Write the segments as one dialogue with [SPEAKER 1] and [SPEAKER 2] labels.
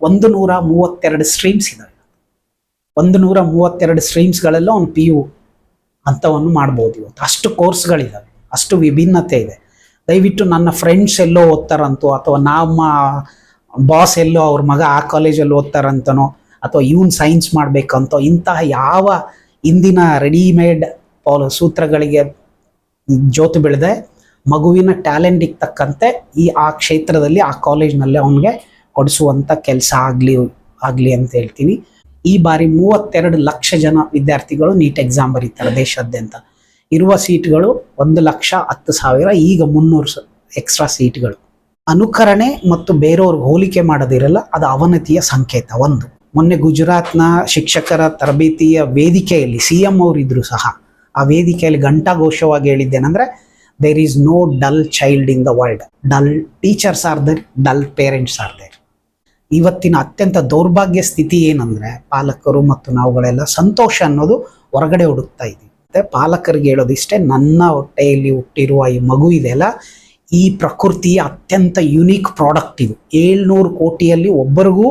[SPEAKER 1] ಒಂದು ನೂರ ಮೂವತ್ತೆರಡು ಸ್ಟ್ರೀಮ್ಸ್ ಇದ್ದಾವೆ ಒಂದು ನೂರ ಮೂವತ್ತೆರಡು ಸ್ಟ್ರೀಮ್ಸ್ಗಳಲ್ಲೂ ಒಂದು ಪಿ ಯು ಅಂಥವನ್ನು ಮಾಡ್ಬೋದು ಇವತ್ತು. ಅಷ್ಟು ಕೋರ್ಸ್ಗಳಿದ್ದಾವೆ ಅಷ್ಟು ವಿಭಿನ್ನತೆ ಇದೆ. ದಯವಿಟ್ಟು ನನ್ನ ಫ್ರೆಂಡ್ಸ್ ಎಲ್ಲೋ ಓದ್ತಾರಂತೋ, ಅಥವಾ ನಮ್ಮ ಬಾಸ್ ಎಲ್ಲೋ ಅವ್ರ ಮಗ ಆ ಕಾಲೇಜಲ್ಲಿ ಓದ್ತಾರಂತನೋ, ಅಥವಾ ಇವನ್ ಸೈನ್ಸ್ ಮಾಡಬೇಕಂತೋ, ಇಂತಹ ಯಾವ ಇಂದಿನ ರೆಡಿಮೇಡ್ ಸೂತ್ರಗಳಿಗೆ ಜೋತು ಬೆಳೆದೆ ಮಗುವಿನ ಟ್ಯಾಲೆಂಟಿಗೆ ತಕ್ಕಂತೆ ಈ ಆ ಕ್ಷೇತ್ರದಲ್ಲಿ, ಆ ಕಾಲೇಜ್ನಲ್ಲಿ ಅವನಿಗೆ ಕೊಡಿಸುವಂಥ ಕೆಲಸ ಆಗಲಿ ಆಗಲಿ ಅಂತ ಹೇಳ್ತೀನಿ. ಈ ಬಾರಿ ಮೂವತ್ತೆರಡು ಲಕ್ಷ ಜನ ವಿದ್ಯಾರ್ಥಿಗಳು ನೀಟ್ ಎಕ್ಸಾಮ್ ಬರೀತಾರೆ ದೇಶಾದ್ಯಂತ. ಇರುವ ಸೀಟ್ಗಳು ಒಂದು ಲಕ್ಷ ಹತ್ತು ಸಾವಿರ, ಈಗ ಮುನ್ನೂರು ಎಕ್ಸ್ಟ್ರಾ ಸೀಟ್ಗಳು. ಅನುಕರಣೆ ಮತ್ತು ಬೇರೆಯವ್ರಿಗೆ ಹೋಲಿಕೆ ಮಾಡೋದಿರಲ್ಲ, ಅದು ಅವನತಿಯ ಸಂಕೇತ ಒಂದು. ಮೊನ್ನೆ ಗುಜರಾತ್ನ ಶಿಕ್ಷಕರ ತರಬೇತಿಯ ವೇದಿಕೆಯಲ್ಲಿ ಸಿ ಎಂ ಅವರಿದ್ರು ಸಹ, ಆ ವೇದಿಕೆಯಲ್ಲಿ ಘಂಟಾಘೋಷವಾಗಿ ಹೇಳಿದ್ದೇನೆಂದ್ರೆ there is no dull child in the world dull teachers are there dull parents are there ಇವತ್ತಿನ ಅತ್ಯಂತ ದೌರ್ಭಾಗ್ಯ ಸ್ಥಿತಿ ಏನಂದ್ರೆ ಪಾಲಕರು ಮತ್ತು ನಾವುಗಳೆಲ್ಲ ಸಂತೋಷ ಅನ್ನೋದು ಹೊರಗಡೆ ಹುಡುಕ್ತಾ ಇದ್ದೀವಿ. ಮತ್ತೆ ಪಾಲಕರಿಗೆ ಹೇಳೋದಿಷ್ಟೇ ನನ್ನ ಹೊಟ್ಟೆಯಲ್ಲಿ ಹುಟ್ಟಿರುವ ಈ ಮಗು ಇದೆಯಲ್ಲ, ಈ ಪ್ರಕೃತಿಯ ಅತ್ಯಂತ ಯುನೀಕ್ ಪ್ರಾಡಕ್ಟ್ ಇದು. ಏಳ್ನೂರು ಕೋಟಿಯಲ್ಲಿ ಒಬ್ಬರಿಗೂ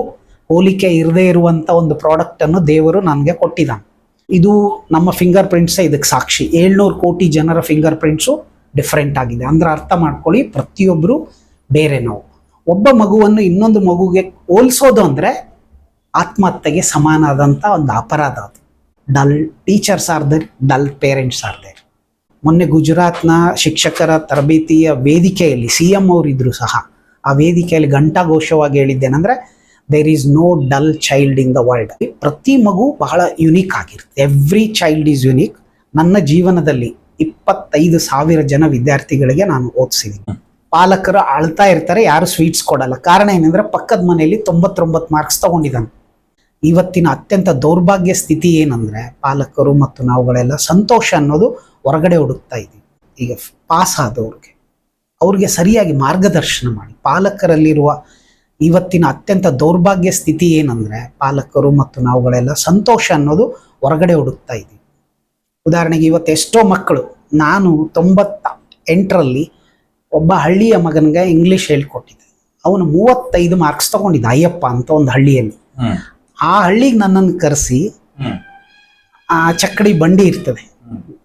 [SPEAKER 1] ಹೋಲಿಕೆ ಇರದೇ ಇರುವಂತ ಒಂದು ಪ್ರಾಡಕ್ಟ್ ಅನ್ನು ದೇವರು ನನಗೆ ಕೊಟ್ಟಿದ್ದಾನೆ. ಇದು ನಮ್ಮ ಫಿಂಗರ್ ಪ್ರಿಂಟ್ಸೇ ಇದಕ್ಕೆ ಸಾಕ್ಷಿ. ಏಳ್ನೂರು ಕೋಟಿ ಜನರ ಫಿಂಗರ್ ಪ್ರಿಂಟ್ಸು ಡಿಫ್ರೆಂಟ್ ಆಗಿದೆ. ಅಂದ್ರೆ ಅರ್ಥ ಮಾಡ್ಕೊಳ್ಳಿ ಪ್ರತಿಯೊಬ್ಬರು ಬೇರೆ ನಾವು. ಒಬ್ಬ ಮಗುವನ್ನು ಇನ್ನೊಂದು ಮಗುಗೆ ಹೋಲಿಸೋದು ಅಂದರೆ ಆತ್ಮಹತ್ಯೆಗೆ ಸಮಾನಾದಂಥ ಒಂದು ಅಪರಾಧ ಅದು. Dull teachers are there, dull parents are there. ಮೊನ್ನೆ ಗುಜರಾತ್ನ ಶಿಕ್ಷಕರ ತರಬೇತಿಯ ವೇದಿಕೆಯಲ್ಲಿ ಸಿ ಎಂ ಇದ್ದರು ಸಹ, ಆ ವೇದಿಕೆಯಲ್ಲಿ ಘಂಟಾಘೋಷವಾಗಿ ಹೇಳಿದ್ದೇನೆಂದರೆ there is no dull child in the world ಪ್ರತಿ ಮಗು ಬಹಳ ಯುನೀಕ್ ಆಗಿರುತ್ತೆ. ಎವ್ರಿ ಚೈಲ್ಡ್ ಈಸ್ ಯುನೀಕ್ ನನ್ನ ಜೀವನದಲ್ಲಿ ಇಪ್ಪತ್ತೈದು ಸಾವಿರ ಜನ ವಿದ್ಯಾರ್ಥಿಗಳಿಗೆ ನಾನು ಓದಿಸಿದ್ದೀನಿ. ಪಾಲಕರು ಅಳ್ತಾ ಇರ್ತಾರೆ, ಯಾರು ಸ್ವೀಟ್ಸ್ ಕೊಡಲ್ಲ. ಕಾರಣ ಏನಂದ್ರೆ ಪಕ್ಕದ ಮನೆಯಲ್ಲಿ ತೊಂಬತ್ತೊಂಬತ್ತು ಮಾರ್ಕ್ಸ್ ತಗೊಂಡಿದ್ದಾನೆ. ಇವತ್ತಿನ ಅತ್ಯಂತ ದೌರ್ಭಾಗ್ಯ ಸ್ಥಿತಿ ಏನಂದ್ರೆ ಪಾಲಕರು ಮತ್ತು ನಾವುಗಳೆಲ್ಲ ಸಂತೋಷ ಅನ್ನೋದು ಹೊರಗಡೆ ಹುಡುಕ್ತಾ ಇದ್ದೀವಿ. ಈಗ ಪಾಸ್ ಆದವ್ರಿಗೆ ಅವ್ರಿಗೆ ಸರಿಯಾಗಿ ಮಾರ್ಗದರ್ಶನ ಮಾಡಿ. ಪಾಲಕರಲ್ಲಿರುವ ಇವತ್ತಿನ ಅತ್ಯಂತ ದೌರ್ಭಾಗ್ಯ ಸ್ಥಿತಿ ಏನಂದ್ರೆ ಪಾಲಕರು ಮತ್ತು ನಾವುಗಳೆಲ್ಲ ಸಂತೋಷ ಅನ್ನೋದು ಹೊರಗಡೆ ಹುಡುಕ್ತಾ ಇದ್ದೀವಿ. ಉದಾಹರಣೆಗೆ ಇವತ್ತು ಎಷ್ಟೋ ಮಕ್ಕಳು, ನಾನು ತೊಂಬತ್ತ ಎಂಟರಲ್ಲಿ ಒಬ್ಬ ಹಳ್ಳಿಯ ಮಗನಿಗೆ ಇಂಗ್ಲಿಷ್ ಹೇಳ್ಕೊಟ್ಟಿದ್ದೆ. ಅವನು ಮೂವತ್ತೈದು ಮಾರ್ಕ್ಸ್ ತಗೊಂಡಿದ್ದ ಅಯ್ಯಪ್ಪ ಅಂತ ಒಂದು ಹಳ್ಳಿಯಲ್ಲಿ. ಆ ಹಳ್ಳಿಗೆ ನನ್ನನ್ನು ಕರೆಸಿ ಆ ಚಕ್ಕಡಿ ಬಂಡಿ ಇರ್ತದೆ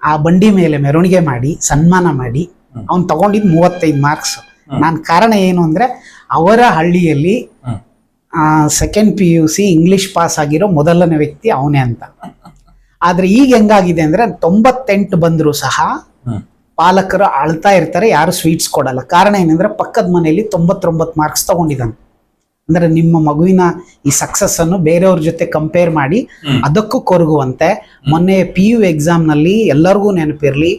[SPEAKER 1] ಆ ಬಂಡಿ ಮೇಲೆ ಮೆರವಣಿಗೆ ಮಾಡಿ ಸನ್ಮಾನ ಮಾಡಿ ಅವನು ತಗೊಂಡಿದ್ದು ಮೂವತ್ತೈದು ಮಾರ್ಕ್ಸ್. ನಾನು ಕಾರಣ ಏನು ಅಂದ್ರೆ ಅವರ ಹಳ್ಳಿಯಲ್ಲಿ. Second P U C English pass ಆಗಿರೋ ಮೊದಲನೇ ವ್ಯಕ್ತಿ ಅವನೇ ಅಂತ. ಆದರೆ ಈಗ ಹೆಂಗಾಗಿದೆ ಅಂದ್ರೆ ತೊಂಬತ್ತೆಂಟು ಬಂದರೂ ಸಹ ಪಾಲಕರು ಅಳ್ತಾ ಇರ್ತಾರೆ ಯಾರು ಸ್ವೀಟ್ಸ್ ಕೊಡಲ್ಲ. ಕಾರಣ ಏನಂದ್ರೆ ಪಕ್ಕದ ಮನೆಯಲ್ಲಿ ತೊಂಬತ್ತೊಂಬತ್ತು ಮಾರ್ಕ್ಸ್ ತಗೊಂಡಿದ್ದಾನೆ. ಅಂದ್ರೆ ನಿಮ್ಮ ಮಗುವಿನ ಈ ಸಕ್ಸಸ್ ಅನ್ನು ಬೇರೆಯವ್ರ ಜೊತೆ ಕಂಪೇರ್ ಮಾಡಿ. ಅದಕ್ಕೂ ಕೊರಗುವಂತೆ ಮೊನ್ನೆ ಪಿ ಯು ಎಕ್ಸಾಮ್ನಲ್ಲಿ ಎಲ್ಲರಿಗೂ ನೆನಪಿರ್ಲಿ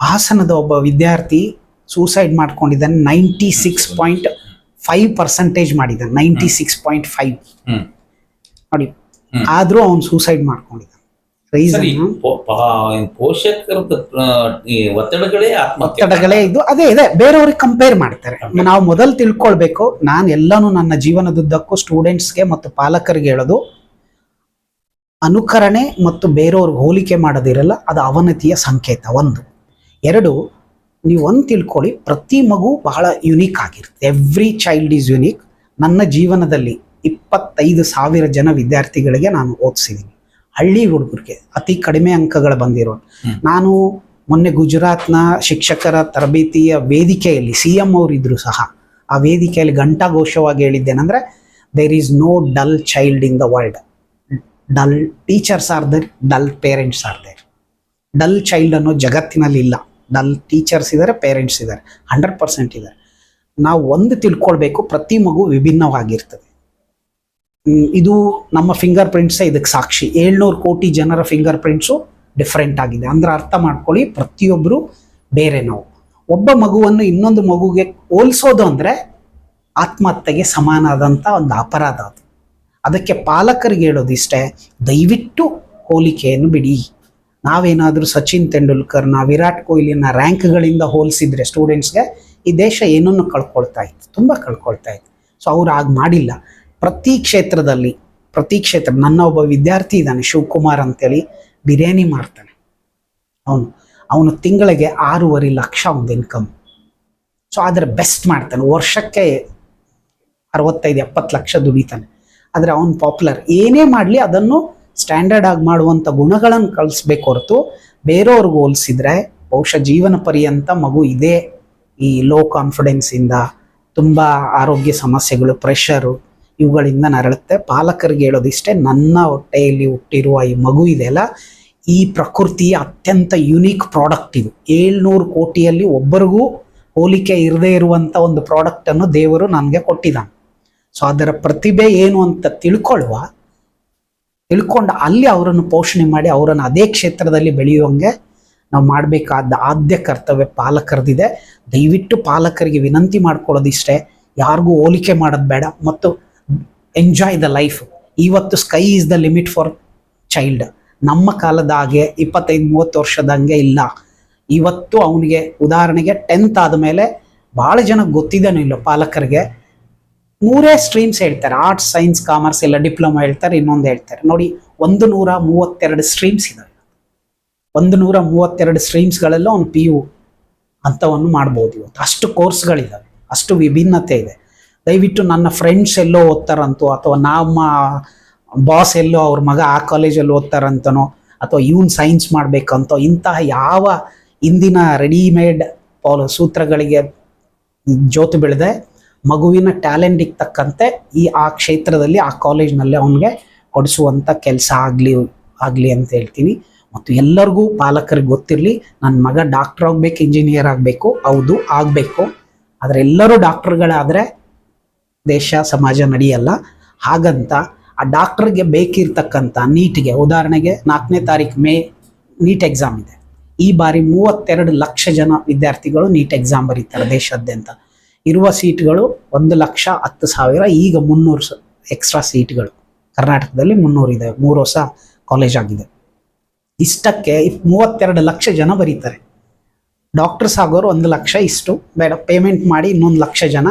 [SPEAKER 1] ಹಾಸನದ ಒಬ್ಬ ವಿದ್ಯಾರ್ಥಿ suicide ಮಾಡ್ಕೊಂಡಿದ್ದಾನೆ ninety six point five percentage ಮಾಡಿದ್ದಾನೆ ನೈಂಟಿ ಸಿಕ್ಸ್ ಪಾಯಿಂಟ್ ಫೈವ್ ನೋಡಿ. ಆದ್ರೂ ಅವ್ನು ಸೂಸೈಡ್ ಮಾಡ್ಕೊಂಡಿದ್ದಾನೆ.
[SPEAKER 2] ಸರಿ ಪೋಷಕರದ ಒತ್ತಡಗಳೇ
[SPEAKER 1] ಒತ್ತಡಗಳೇ ಇದು ಅದೇ ಇದೆ. ಬೇರೆಯವ್ರಿಗೆ ಕಂಪೇರ್ ಮಾಡ್ತಾರೆ. ನಾವು ಮೊದಲು ತಿಳ್ಕೊಳ್ಬೇಕು ನಾನು ಎಲ್ಲಾನು ನನ್ನ ಜೀವನದುದ್ದಕ್ಕೂ ಸ್ಟೂಡೆಂಟ್ಸ್ಗೆ ಮತ್ತು ಪಾಲಕರಿಗೆ ಹೇಳೋದು ಅನುಕರಣೆ ಮತ್ತು ಬೇರೆಯವ್ರಿಗೆ ಹೋಲಿಕೆ ಮಾಡೋದಿರಲ್ಲ ಅದು ಅವನತಿಯ ಸಂಕೇತ ಒಂದು. ಎರಡು ನೀವು ಒಂದು ತಿಳ್ಕೊಳ್ಳಿ ಪ್ರತಿ ಮಗು ಬಹಳ ಯುನೀಕ್ ಆಗಿರುತ್ತೆ. ಎವ್ರಿ ಚೈಲ್ಡ್ ಈಸ್ ಯುನೀಕ್ ನನ್ನ ಜೀವನದಲ್ಲಿ ಇಪ್ಪತ್ತೈದು ಸಾವಿರ ಜನ ವಿದ್ಯಾರ್ಥಿಗಳಿಗೆ ನಾನು ಓದಿಸಿದ್ದೀನಿ ಹಳ್ಳಿ ಹುಡುಗರಿಗೆ ಅತಿ ಕಡಿಮೆ ಅಂಕಗಳು ಬಂದಿರೋ ನಾನು ಮೊನ್ನೆ ಗುಜರಾತ್ನ ಶಿಕ್ಷಕರ ತರಬೇತಿಯ ವೇದಿಕೆಯಲ್ಲಿ ಸಿ ಎಂ ಅವರಿದ್ರು ಸಹ, ಆ ವೇದಿಕೆಯಲ್ಲಿ ಘಂಟಾಘೋಷವಾಗಿ ಹೇಳಿದ್ದೇನೆಂದ್ರೆ there is no dull child in the world dull teachers are there dull parents are there dull child ಅನ್ನೋ ಜಗತ್ತಿನಲ್ಲಿ ಇಲ್ಲ. ಡಲ್ ಟೀಚರ್ಸ್ ಇದ್ದಾರೆ ಪೇರೆಂಟ್ಸ್ ಇದ್ದಾರೆ ಹಂಡ್ರೆಡ್ ಪರ್ಸೆಂಟ್ ಇದ್ದಾರೆ ನಾವು ಒಂದು ತಿಳ್ಕೊಳ್ಬೇಕು, ಪ್ರತಿ ಮಗು ವಿಭಿನ್ನವಾಗಿರ್ತದೆ. ಇದು ನಮ್ಮ ಫಿಂಗರ್ ಪ್ರಿಂಟ್ಸೇ ಇದಕ್ಕೆ ಸಾಕ್ಷಿ. ಏಳ್ನೂರು ಕೋಟಿ ಜನರ ಫಿಂಗರ್ ಪ್ರಿಂಟ್ಸು ಡಿಫ್ರೆಂಟ್ ಆಗಿದೆ. ಅಂದ್ರೆ ಅರ್ಥ ಮಾಡ್ಕೊಳ್ಳಿ ಪ್ರತಿಯೊಬ್ಬರು ಬೇರೆ ನಾವು. ಒಬ್ಬ ಮಗುವನ್ನು ಇನ್ನೊಂದು ಮಗುಗೆ ಹೋಲಿಸೋದು ಅಂದರೆ ಆತ್ಮಹತ್ಯೆಗೆ ಸಮಾನಾದಂಥ ಒಂದು ಅಪರಾಧ ಅದು. ಅದಕ್ಕೆ ಪಾಲಕರಿಗೆ ಹೇಳೋದಿಷ್ಟೇ ದಯವಿಟ್ಟು ಹೋಲಿಕೆಯನ್ನು ಬಿಡಿ. ನಾವೇನಾದರೂ ಸಚಿನ್ ತೆಂಡೂಲ್ಕರ್ನ ವಿರಾಟ್ ಕೊಹ್ಲಿನ ರ್ಯಾಂಕ್ಗಳಿಂದ ಹೋಲಿಸಿದರೆ ಸ್ಟೂಡೆಂಟ್ಸ್ಗೆ ಈ ದೇಶ ಏನನ್ನು ಕಳ್ಕೊಳ್ತಾ ಇತ್ತು? ತುಂಬ ಕಳ್ಕೊಳ್ತಾ ಇತ್ತು. ಸೊ ಅವ್ರು ಆಗ ಮಾಡಿಲ್ಲ. ಪ್ರತಿ ಕ್ಷೇತ್ರದಲ್ಲಿ, ಪ್ರತಿ ಕ್ಷೇತ್ರ, ನನ್ನ ಒಬ್ಬ ವಿದ್ಯಾರ್ಥಿ ಇದ್ದಾನೆ, ಶಿವಕುಮಾರ್ ಅಂತೇಳಿ, ಬಿರಿಯಾನಿ ಮಾಡ್ತಾನೆ. ಅವನು ಅವನು ತಿಂಗಳಿಗೆ ಆರೂವರೆ ಲಕ್ಷ ಒಂದು ಇನ್ಕಮ್ ಸೊ ಆದರೆ ಬೆಸ್ಟ್ ಮಾಡ್ತಾನೆ. ವರ್ಷಕ್ಕೆ ಅರವತ್ತೈದು, ಎಪ್ಪತ್ತು ಲಕ್ಷ ದುಡಿತಾನೆ. ಆದರೆ ಅವನು ಪಾಪ್ಯುಲರ್ ಏನೇ ಮಾಡಲಿ, ಅದನ್ನು ಸ್ಟ್ಯಾಂಡರ್ಡ್ ಆಗಿ ಮಾಡುವಂಥ ಗುಣಗಳನ್ನು ಕಳಿಸ್ಬೇಕು ಹೊರತು, ಬೇರೆಯವ್ರಿಗೆ ಹೋಲಿಸಿದ್ರೆ, ಬಹುಶಃ ಜೀವನ ಪರ್ಯಂತ ಮಗು ಇದೇ. ಈ ಲೋ ಕಾನ್ಫಿಡೆನ್ಸಿಂದ ತುಂಬ ಆರೋಗ್ಯ ಸಮಸ್ಯೆಗಳು ಪ್ರೆಷರು ಇವುಗಳಿಂದ ನರಳುತ್ತೆ. ಪಾಲಕರಿಗೆ ಹೇಳೋದಿಷ್ಟೇ ನನ್ನ ಹೊಟ್ಟೆಯಲ್ಲಿ ಹುಟ್ಟಿರುವ ಈ ಮಗು ಇದೆಯಲ್ಲ ಈ ಪ್ರಕೃತಿಯ ಅತ್ಯಂತ ಯುನೀಕ್ ಪ್ರಾಡಕ್ಟ್ ಇದು. ಏಳ್ನೂರು ಕೋಟಿಯಲ್ಲಿ ಒಬ್ಬರಿಗೂ ಹೋಲಿಕೆ ಇರದೇ ಇರುವಂಥ ಒಂದು ಪ್ರಾಡಕ್ಟನ್ನು ದೇವರು ನನಗೆ ಕೊಟ್ಟಿದ್ದಾನೆ. ಸೊ ಅದರ ಪ್ರತಿಭೆ ಏನು ಅಂತ ತಿಳ್ಕೊಳ್ಳುವ, ತಿಳ್ಕೊಂಡು ಅಲ್ಲಿ ಅವರನ್ನು ಪೋಷಣೆ ಮಾಡಿ ಅವರನ್ನು ಅದೇ ಕ್ಷೇತ್ರದಲ್ಲಿ ಬೆಳೆಯುವಂಗೆ ನಾವು ಮಾಡಬೇಕಾದ ಆದ್ಯ ಕರ್ತವ್ಯ ಪಾಲಕರದಿದೆ. ದಯವಿಟ್ಟು ಪಾಲಕರಿಗೆ ವಿನಂತಿ ಮಾಡ್ಕೊಳ್ಳೋದಿಷ್ಟೇ ಯಾರಿಗೂ ಹೋಲಿಕೆ ಮಾಡೋದು ಬೇಡ. ಮತ್ತು ಎಂಜಾಯ್ ದ ಲೈಫ್ ಇವತ್ತು sky is the limit for child ನಮ್ಮ ಕಾಲದ ಹಾಗೆ ಇಪ್ಪತ್ತೈದು, ಮೂವತ್ತು ವರ್ಷದಂಗೆ ಇಲ್ಲ. ಇವತ್ತು ಅವನಿಗೆ ಉದಾಹರಣೆಗೆ ಟೆಂತ್ ಆದಮೇಲೆ ಭಾಳ ಜನ ಗೊತ್ತಿದ್ದಾನೆ ಇಲ್ಲ ಪಾಲಕರಿಗೆ. ಮೂರೇ ಸ್ಟ್ರೀಮ್ಸ್ ಹೇಳ್ತಾರೆ. ಆರ್ಟ್ಸ್ ಸೈನ್ಸ್ ಕಾಮರ್ಸ್ ಎಲ್ಲ ಡಿಪ್ಲೊಮಾ ಹೇಳ್ತಾರೆ, ಇನ್ನೊಂದು ಹೇಳ್ತಾರೆ. ನೋಡಿ, ಒಂದು ನೂರ ಮೂವತ್ತೆರಡು ಸ್ಟ್ರೀಮ್ಸ್ ಇದ್ದಾವೆ ಒಂದು ನೂರ ಮೂವತ್ತೆರಡು ಸ್ಟ್ರೀಮ್ಸ್ಗಳೆಲ್ಲ ಅವ್ನು ಪಿ ಯು ಅಂಥವನ್ನು ಮಾಡ್ಬೋದು ಇವತ್ತು. ಅಷ್ಟು ಕೋರ್ಸ್ಗಳಿದ್ದಾವೆ ಅಷ್ಟು ವಿಭಿನ್ನತೆ ಇದೆ. ದಯವಿಟ್ಟು ನನ್ನ ಫ್ರೆಂಡ್ಸ್ ಎಲ್ಲೋ ಓದ್ತಾರಂತೋ, ಅಥವಾ ನಮ್ಮ ಬಾಸ್ ಎಲ್ಲೋ ಅವ್ರ ಮಗ ಆ ಕಾಲೇಜಲ್ಲಿ ಓದ್ತಾರಂತನೋ, ಅಥವಾ ಇವನ್ ಸೈನ್ಸ್ ಮಾಡಬೇಕಂತೋ, ಇಂತಹ ಯಾವ ಇಂದಿನ ರೆಡಿಮೇಡ್ ಪೌಲ ಸೂತ್ರಗಳಿಗೆ ಜೋತು ಬೆಳೆದೆ, ಮಗುವಿನ ಟ್ಯಾಲೆಂಟಿಗೆ ತಕ್ಕಂತೆ ಈ ಆ ಕ್ಷೇತ್ರದಲ್ಲಿ, ಆ ಕಾಲೇಜ್ನಲ್ಲಿ ಅವನಿಗೆ ಕೊಡಿಸುವಂಥ ಕೆಲಸ ಆಗಲಿ ಆಗಲಿ ಅಂತ ಹೇಳ್ತೀನಿ. ಮತ್ತು ಎಲ್ಲರಿಗೂ ಪಾಲಕರಿಗೆ ಗೊತ್ತಿರಲಿ ನನ್ನ ಮಗ ಡಾಕ್ಟರ್ ಆಗಬೇಕು ಇಂಜಿನಿಯರ್ ಆಗಬೇಕು, ಹೌದು, ಆಗಬೇಕು. ಆದರೆ ಎಲ್ಲರೂ ಡಾಕ್ಟರ್ಗಳಾದರೆ ದೇಶ, ಸಮಾಜ ನಡೆಯಲ್ಲ. ಹಾಗಂತ ಆ ಡಾಕ್ಟರ್ಗೆ ಬೇಕಿರ್ತಕ್ಕಂಥ ನೀಟ್ಗೆ, ಉದಾಹರಣೆಗೆ ನಾಲ್ಕನೇ ತಾರೀಕು ಮೇ ನೀಟ್ ಎಕ್ಸಾಮ್ ಇದೆ. ಈ ಬಾರಿ ಮೂವತ್ತೆರಡು ಲಕ್ಷ ಜನ ವಿದ್ಯಾರ್ಥಿಗಳು ನೀಟ್ ಎಕ್ಸಾಮ್ ಬರೀತಾರೆ ದೇಶಾದ್ಯಂತ. ಇರುವ ಸೀಟ್ಗಳು ಒಂದು ಲಕ್ಷ ಹತ್ತು ಸಾವಿರ, ಈಗ ಮುನ್ನೂರು ಎಕ್ಸ್ಟ್ರಾ ಸೀಟ್ಗಳು. ಕರ್ನಾಟಕದಲ್ಲಿ ಮುನ್ನೂರು ಇದೆ, ಮೂರು ಹೊಸ ಕಾಲೇಜ್ ಆಗಿದೆ. ಇಷ್ಟಕ್ಕೆ ಮೂವತ್ತೆರಡು ಲಕ್ಷ ಜನ ಬರೀತಾರೆ. ಡಾಕ್ಟರ್ಸ್ ಆಗೋರು ಒಂದು ಲಕ್ಷ ಇಷ್ಟು, ಬೇಡ, ಪೇಮೆಂಟ್ ಮಾಡಿ ಇನ್ನೊಂದು ಲಕ್ಷ ಜನ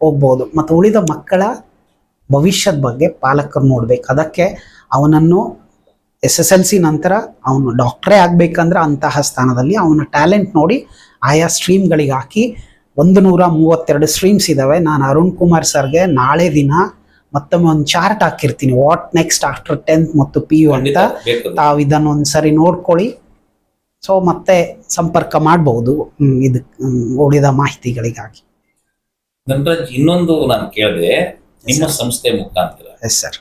[SPEAKER 1] ಹೋಗ್ಬೋದು. ಮತ್ತು ಉಳಿದ ಮಕ್ಕಳ ಭವಿಷ್ಯದ ಬಗ್ಗೆ ಪಾಲಕರು ನೋಡ್ಬೇಕು. ಅದಕ್ಕೆ ಅವನನ್ನು ಎಸ್ ಎಸ್ ಎಲ್ ಸಿ ನಂತರ ಅವನು ಡಾಕ್ಟ್ರೇ ಆಗಬೇಕಂದ್ರೆ ಅಂತಹ ಸ್ಥಾನದಲ್ಲಿ ಅವನ ಟ್ಯಾಲೆಂಟ್ ನೋಡಿ ಆಯಾ ಸ್ಟ್ರೀಮ್ಗಳಿಗೆ ಹಾಕಿ ಒಂದು ನೂರ ಮೂವತ್ತೆರಡು ಸ್ಟ್ರೀಮ್ಸ್ ಇದ್ದಾವೆ ನಾನು ಅರುಣ್ ಕುಮಾರ್ ಸರ್ಗೆ ನಾಳೆ ದಿನ ಮತ್ತೊಮ್ಮೆ ಒಂದು ಚಾರ್ಟ್ ಹಾಕಿರ್ತೀನಿ. ವಾಟ್ ನೆಕ್ಸ್ಟ್ ಆಫ್ಟರ್ ಟೆಂತ್ ಮತ್ತು ಪಿ ಯು ಅಂತ ತಾವು ಇದನ್ನು ಒಂದು ಸರಿ ನೋಡ್ಕೊಳ್ಳಿ. ಸೊ ಮತ್ತೆ ಸಂಪರ್ಕ ಮಾಡಬಹುದು ಇದು ಉಳಿದ ಮಾಹಿತಿಗಳಿಗಾಗಿ.
[SPEAKER 2] ನಟರಾಜ್ ಇನ್ನೊಂದು ನಾನು ಕೇಳಿದೆ ನಿಮ್ಮ ಸಂಸ್ಥೆ ಮುಖಾಂತರ.
[SPEAKER 1] ಎಸ್ ಸರ್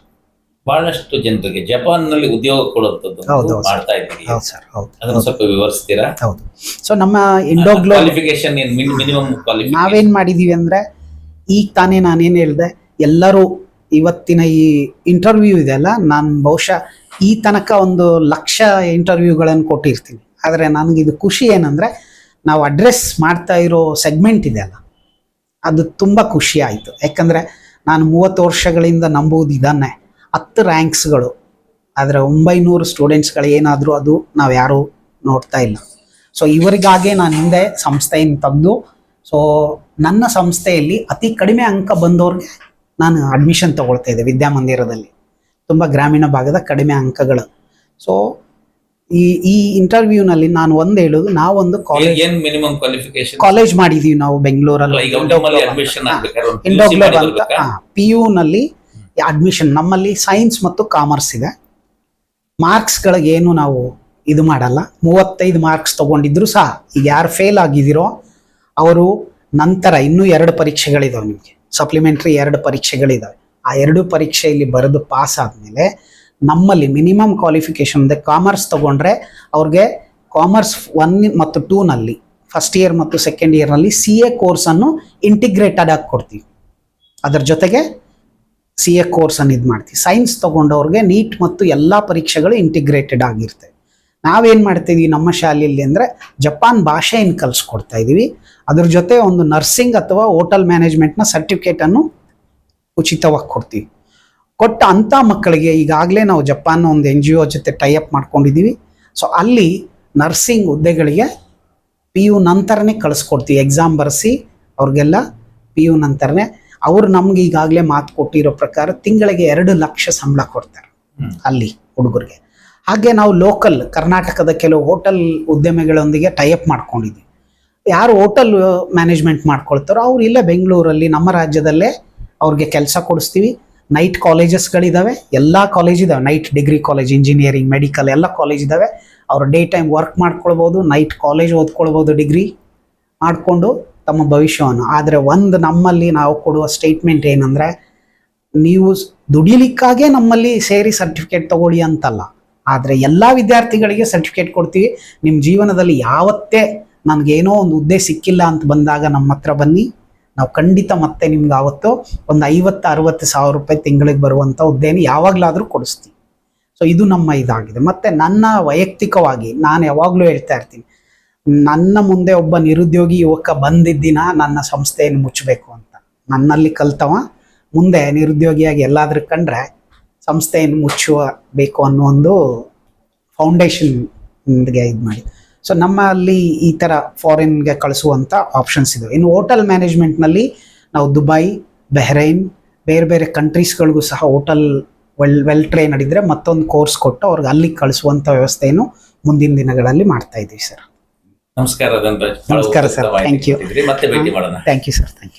[SPEAKER 2] ಬಹಳಷ್ಟು ಜನರಿಗೆ ಜಪಾನ್ನಲ್ಲಿ ಉದ್ಯೋಗ ಕೊಡುವಂತದ್ದು. ಮಾಡ್ತಾ ಇದ್ದೀರಿ.
[SPEAKER 1] ಹೌದು ಸರ್ ಹೌದು
[SPEAKER 2] ಅದನ್ನ ಸ್ವಲ್ಪ ವಿವರಿಸ್ತೀರಾ?
[SPEAKER 1] ಹೌದು. ಸೊ ನಮ್ಮ ಇಂಡೋಗ್ಲೋ
[SPEAKER 2] ಕ್ವಾಲಿಫಿಕೇಶನ್ ಮಿನಿಮಮ್
[SPEAKER 1] ನಾವೇನ್ ಮಾಡಿದೀವಿ ಅಂದ್ರೆ ಈಗ ತಾನೇ ನಾನೇನು ಹೇಳಿದೆ ಎಲ್ಲರೂ ಇವತ್ತಿನ ಈ ಇಂಟರ್ವ್ಯೂ ಇದೆಯಲ್ಲ ನಾನು ಬಹುಶಃ ಈ ತನಕ ಒಂದು ಲಕ್ಷ ಇಂಟರ್ವ್ಯೂಗಳನ್ನು ಕೊಟ್ಟಿರ್ತೀನಿ. ಆದರೆ ನನಗಿದು ಖುಷಿ ಏನಂದ್ರೆ ನಾವು ಅಡ್ರೆಸ್ ಮಾಡ್ತಾ ಇರೋ ಸೆಗ್ಮೆಂಟ್ ಇದೆಯಲ್ಲ ಅದು ತುಂಬ ಖುಷಿ ಆಯಿತು. ಯಾಕಂದರೆ ನಾನು ಮೂವತ್ತು ವರ್ಷಗಳಿಂದ ನಂಬುವುದು ಇದನ್ನೇ. ಹತ್ತು ರ್ಯಾಂಕ್ಸ್ಗಳು ಆದರೆ ಒಂಬೈನೂರು ಸ್ಟೂಡೆಂಟ್ಸ್ಗಳು ಏನಾದರೂ ಅದು ನಾವು ಯಾರೂ ನೋಡ್ತಾ ಇಲ್ಲ. ಸೊ ಇವರಿಗಾಗೆ ನಾನು ಹಿಂದೆ ಸಂಸ್ಥೆಯನ್ನು ತೆಗೆದು ಸೊ ನನ್ನ ಸಂಸ್ಥೆಯಲ್ಲಿ ಅತಿ ಕಡಿಮೆ ಅಂಕ ಬಂದವ್ರಿಗೆ ನಾನು ಅಡ್ಮಿಷನ್ ತೊಗೊಳ್ತಾ ಇದ್ದೆ ವಿದ್ಯಾಮಂದಿರದಲ್ಲಿ ತುಂಬ ಗ್ರಾಮೀಣ ಭಾಗದ ಕಡಿಮೆ ಅಂಕಗಳು. ಸೊ ಈ ಈ ಇಂಟರ್ವ್ಯೂನಲ್ಲಿ ನಾನು ಒಂದ್ ಹೇಳುದು ನಾವೊಂದು ಕಾಲೇಜ್
[SPEAKER 2] ಏನ್ ಮಿನಿಮಮ್ ಕ್ವಾಲಿಫಿಕೇಶನ್
[SPEAKER 1] ಕಾಲೇಜ್ ಮಾಡಿದೀವಿ ನಾವು ಬೆಂಗಳೂರಲ್ಲಿ. ಪಿ ಯು ನಲ್ಲಿ ಅಡ್ಮಿಷನ್ ನಮ್ಮಲ್ಲಿ ಸೈನ್ಸ್ ಮತ್ತು ಕಾಮರ್ಸ್ ಇದೆ. ಮಾರ್ಕ್ಸ್ಗಳಿಗೆ ಏನು ನಾವು ಇದು ಮಾಡಲ್ಲ. ಮೂವತ್ತೈದು ಮಾರ್ಕ್ಸ್ ತಗೊಂಡಿದ್ರು ಸಹ ಈಗ ಯಾರು ಫೇಲ್ ಆಗಿದಿರೋ ಅವರು ನಂತರ ಇನ್ನೂ ಎರಡು ಪರೀಕ್ಷೆಗಳಿದಾವೆ ನಿಮಗೆ. ಸಪ್ಲಿಮೆಂಟ್ರಿ ಎರಡು ಪರೀಕ್ಷೆಗಳಿದಾವೆ. ಆ ಎರಡು ಪರೀಕ್ಷೆಯಲ್ಲಿ ಬರೆದು ಪಾಸ್ ಆದಮೇಲೆ ನಮ್ಮಲ್ಲಿ ಮಿನಿಮಮ್ ಕ್ವಾಲಿಫಿಕೇಶನ್ ಇದೆ ಕಾಮರ್ಸ್ ತಗೊಂಡ್ರೆ ಅವ್ರಿಗೆ ಕಾಮರ್ಸ್ ಒನ್ ಮತ್ತು ಟೂನಲ್ಲಿ ಫಸ್ಟ್ ಇಯರ್ ಮತ್ತು ಸೆಕೆಂಡ್ ಇಯರ್ನಲ್ಲಿ ಸಿ ಎ ಕೋರ್ಸನ್ನು ಇಂಟಿಗ್ರೇಟೆಡ್ ಆಗಿ ಕೊಡ್ತೀವಿ. ಅದರ ಜೊತೆಗೆ ಸಿ ಎ ಕೋರ್ಸನ್ನು ಇದು ಮಾಡ್ತೀವಿ. ಸೈನ್ಸ್ ತೊಗೊಂಡವ್ರಿಗೆ ನೀಟ್ ಮತ್ತು ಎಲ್ಲ ಪರೀಕ್ಷೆಗಳು ಇಂಟಿಗ್ರೇಟೆಡ್ ಆಗಿರ್ತವೆ. ನಾವೇನು ಮಾಡ್ತೀವಿ ನಮ್ಮ ಶಾಲೆಯಲ್ಲಿ ಅಂದರೆ ಜಪಾನ್ ಭಾಷೆಯನ್ನು ಕಲಿಸ್ಕೊಡ್ತಾ ಇದ್ದೀವಿ ಅದ್ರ ಜೊತೆ ಒಂದು ನರ್ಸಿಂಗ್ ಅಥವಾ ಹೋಟೆಲ್ ಮ್ಯಾನೇಜ್ಮೆಂಟ್ನ ಸರ್ಟಿಫಿಕೇಟನ್ನು ಉಚಿತವಾಗಿ ಕೊಡ್ತೀವಿ. ಕೊಟ್ಟ ಅಂಥ ಮಕ್ಕಳಿಗೆ ಈಗಾಗಲೇ ನಾವು ಜಪಾನ್ ಒಂದು ಎನ್ ಜಿ ಒ ಜೊತೆ ಟೈಅಪ್ ಮಾಡ್ಕೊಂಡಿದ್ದೀವಿ. ಸೊ ಅಲ್ಲಿ ನರ್ಸಿಂಗ್ ಹುದ್ದೆಗಳಿಗೆ ಪಿ ಯು ನಂತರನೇ ಕಳಿಸ್ಕೊಡ್ತೀವಿ. ಎಕ್ಸಾಮ್ ಬರೆಸಿ ಅವ್ರಿಗೆಲ್ಲ ಪಿ ಯು ನಂತರನೇ. ಅವರು ನಮ್ಗೆ ಈಗಾಗಲೇ ಮಾತು ಕೊಟ್ಟಿರೋ ಪ್ರಕಾರ ತಿಂಗಳಿಗೆ ಎರಡು ಲಕ್ಷ ಸಂಬಳ ಕೊಡ್ತಾರೆ ಅಲ್ಲಿ ಹುಡುಗರಿಗೆ. ಹಾಗೆ ನಾವು ಲೋಕಲ್ ಕರ್ನಾಟಕದ ಕೆಲವು ಹೋಟೆಲ್ ಉದ್ಯಮಿಗಳೊಂದಿಗೆ ಟೈಅಪ್ ಮಾಡ್ಕೊಂಡಿದ್ವಿ. ಯಾರು ಹೋಟೆಲ್ ಮ್ಯಾನೇಜ್ಮೆಂಟ್ ಮಾಡ್ಕೊಳ್ತಾರೋ ಅವ್ರು ಇಲ್ಲೇ ಬೆಂಗಳೂರಲ್ಲಿ ನಮ್ಮ ರಾಜ್ಯದಲ್ಲೇ ಅವ್ರಿಗೆ ಕೆಲಸ ಕೊಡಿಸ್ತೀವಿ. ನೈಟ್ ಕಾಲೇಜಸ್ಗಳಿದ್ದಾವೆ ಎಲ್ಲ ಕಾಲೇಜ್ ಇದಾವೆ. Night degree college engineering medical ಎಲ್ಲ ಕಾಲೇಜ್ ಇದ್ದಾವೆ ಅವರು ಡೇ ಟೈಮ್ ವರ್ಕ್ ಮಾಡ್ಕೊಳ್ಬೋದು ನೈಟ್ ಕಾಲೇಜ್ ಓದ್ಕೊಳ್ಬೋದು ಡಿಗ್ರಿ ಮಾಡಿಕೊಂಡು ತಮ್ಮ ಭವಿಷ್ಯವನ್ನು. ಆದರೆ ಒಂದು ನಮ್ಮಲ್ಲಿ ನಾವು ಕೊಡುವ ಸ್ಟೇಟ್ಮೆಂಟ್ ಏನಂದರೆ, ನೀವು ದುಡಿಲಿಕ್ಕಾಗೆ ನಮ್ಮಲ್ಲಿ ಸೇರಿ ಸರ್ಟಿಫಿಕೇಟ್ ತಗೊಳ್ಳಿ ಅಂತಲ್ಲ. ಆದರೆ ಎಲ್ಲ ವಿದ್ಯಾರ್ಥಿಗಳಿಗೆ ಸರ್ಟಿಫಿಕೇಟ್ ಕೊಡ್ತೀವಿ. ನಿಮ್ಮ ಜೀವನದಲ್ಲಿ ಯಾವತ್ತೇ ನನಗೇನೋ ಒಂದು ಹುದ್ದೆ ಸಿಕ್ಕಿಲ್ಲ ಅಂತ ಬಂದಾಗ ನಮ್ಮ ಹತ್ರ ಬನ್ನಿ. ನಾವು ಖಂಡಿತ ಮತ್ತೆ ನಿಮ್ಗೆ ಆವತ್ತು ಒಂದು ಐವತ್ತು, ಅರವತ್ತು ಸಾವಿರ ರೂಪಾಯಿ ತಿಂಗಳಿಗೆ ಬರುವಂಥ ಹುದ್ದೆನ ಯಾವಾಗಲಾದರೂ ಕೊಡಿಸ್ತೀವಿ ಸೊ ಇದು ನಮ್ಮ ಇದಾಗಿದೆ. ಮತ್ತು ನನ್ನ ವೈಯಕ್ತಿಕವಾಗಿ ನಾನು ಯಾವಾಗಲೂ ಹೇಳ್ತಾ ಇರ್ತೀನಿ, ನನ್ನ ಮುಂದೆ ಒಬ್ಬ ನಿರುದ್ಯೋಗಿ ಯುವಕ ಬಂದಿದ್ದಿನ ನನ್ನ ಸಂಸ್ಥೆಯನ್ನು ಮುಚ್ಚಬೇಕು ಅಂತ. ನನ್ನಲ್ಲಿ ಕಲ್ತವ, ಮುಂದೆ ನಿರುದ್ಯೋಗಿಯಾಗಿ ಎಲ್ಲಾದ್ರೂ ಕಂಡ್ರೆ ಸಂಸ್ಥೆಯನ್ನು ಮುಚ್ಚುವ ಬೇಕು ಅನ್ನೋ ಒಂದು ಫೌಂಡೇಶನ್ಗೆ ಇದು ಮಾಡಿ ಸೊ ನಮ್ಮಲ್ಲಿ ಈ ಥರ ಫಾರಿನ್ಗೆ ಕಳಿಸುವಂಥ ಆಪ್ಷನ್ಸ್ ಇದೆ ಇನ್ನು ಹೋಟೆಲ್ ಮ್ಯಾನೇಜ್ಮೆಂಟ್ನಲ್ಲಿ ನಾವು ದುಬೈ ಬೆಹ್ರೈನ್ ಬೇರೆ ಬೇರೆ ಕಂಟ್ರೀಸ್ಗಳಿಗೂ ಸಹ ಹೋಟೆಲ್ ವೆಲ್ ವೆಲ್ ಟ್ರೈನ್ ಇದ್ದರೆ ಮತ್ತೊಂದು ಕೋರ್ಸ್ ಕೊಟ್ಟು ಅವ್ರಿಗೆ ಅಲ್ಲಿಗೆ ಕಳಿಸುವಂಥ ವ್ಯವಸ್ಥೆಯನ್ನು ಮುಂದಿನ ದಿನಗಳಲ್ಲಿ ಮಾಡ್ತಾ ಇದ್ದೀವಿ ಸರ್
[SPEAKER 2] ನಮಸ್ಕಾರ
[SPEAKER 1] ನಮಸ್ಕಾರ ಸರ್ ಥ್ಯಾಂಕ್ ಯು
[SPEAKER 2] ಮತ್ತೆ ಭೇಟಿ ಮಾಡೋಣ.
[SPEAKER 1] Thank you sir thank you